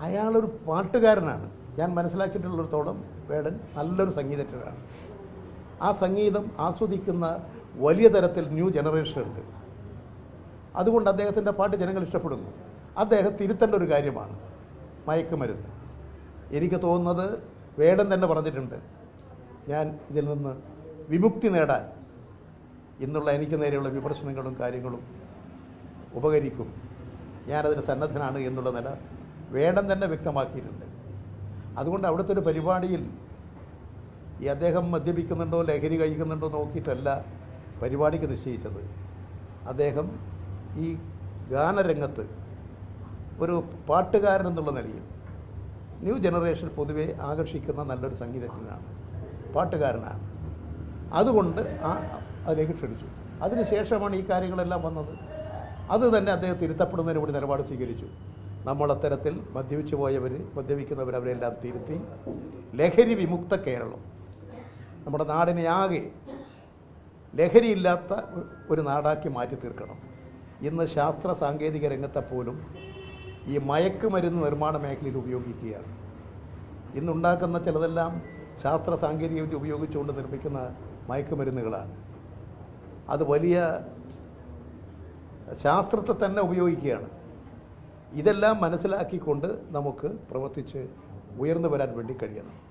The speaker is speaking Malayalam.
അയാളൊരു പാട്ടുകാരനാണ്. ഞാൻ മനസ്സിലാക്കിയിട്ടുള്ളിടത്തോളം വേടൻ നല്ലൊരു സംഗീതജ്ഞനാണ്. ആ സംഗീതം ആസ്വദിക്കുന്ന വലിയ തരത്തിൽ ന്യൂ ജനറേഷൻ ഉണ്ട്. അതുകൊണ്ട് അദ്ദേഹത്തിന്റെ പാട്ട് ജനങ്ങൾ ഇഷ്ടപ്പെടുന്നു. അദ്ദേഹം തിരുത്തേണ്ട ഒരു കാര്യമാണ് മയക്കുമരുന്ന്. എനിക്ക് തോന്നുന്നത് വേടൻ തന്നെ പറഞ്ഞിട്ടുണ്ട് ഞാൻ ഇതിൽ നിന്ന് വിമുക്തി നേടാൻ ഇന്നുള്ള എനിക്ക് നേരെയുള്ള വിമർശനങ്ങളും കാര്യങ്ങളും ഉപകരിക്കും. ഞാനതിന് സന്നദ്ധനാണ് എന്നുള്ള നില വേടൻ തന്നെ വ്യക്തമാക്കിയിട്ടുണ്ട്. അതുകൊണ്ട് അവിടുത്തെ ഒരു പരിപാടിയിൽ ഈ അദ്ദേഹം മദ്യപിക്കുന്നുണ്ടോ ലഹരി കഴിക്കുന്നുണ്ടോ നോക്കിയിട്ടല്ല പരിപാടിക്ക് നിശ്ചയിച്ചത്. അദ്ദേഹം ഈ ഗാനരംഗത്ത് ഒരു പാട്ടുകാരൻ എന്നുള്ള നിലയിൽ ന്യൂ ജനറേഷൻ പൊതുവെ ആകർഷിക്കുന്ന നല്ലൊരു സംഗീതജ്ഞനാണ് പാട്ടുകാരനാണ്. അതുകൊണ്ട് ആ അതിലേക്ക് ക്ഷണിച്ചു. അതിനുശേഷമാണ് ഈ കാര്യങ്ങളെല്ലാം വന്നത്. അത് തന്നെ അദ്ദേഹം തിരുത്തപ്പെടുന്നതിന് വേണ്ടി നിലപാട് സ്വീകരിച്ചു. നമ്മൾ അത്തരത്തിൽ മദ്യപിച്ചു പോയവർ മദ്യപിക്കുന്നവർ അവരെല്ലാം തിരുത്തി. ലഹരി വിമുക്ത കേരളം. നമ്മുടെ നാടിനെ ആകെ ലഹരിയില്ലാത്ത ഒരു നാടാക്കി മാറ്റി തീർക്കണം. ഇന്ന് ശാസ്ത്ര സാങ്കേതിക രംഗത്തെ പോലും ഈ മയക്കുമരുന്ന് നിർമ്മാണ മേഖലയിൽ ഉപയോഗിക്കുകയാണ്. ഇന്നുണ്ടാക്കുന്ന ചിലതെല്ലാം ശാസ്ത്ര സാങ്കേതിക വിദ്യ ഉപയോഗിച്ചുകൊണ്ട് നിർമ്മിക്കുന്ന മയക്കുമരുന്നുകളാണ്. അത് വലിയ ശാസ്ത്രത്തെ തന്നെ ഉപയോഗിക്കുകയാണ്. ഇതെല്ലാം മനസ്സിലാക്കിക്കൊണ്ട് നമുക്ക് പ്രവർത്തിച്ച് ഉയർന്നു വരാൻ വേണ്ടി കഴിയണം.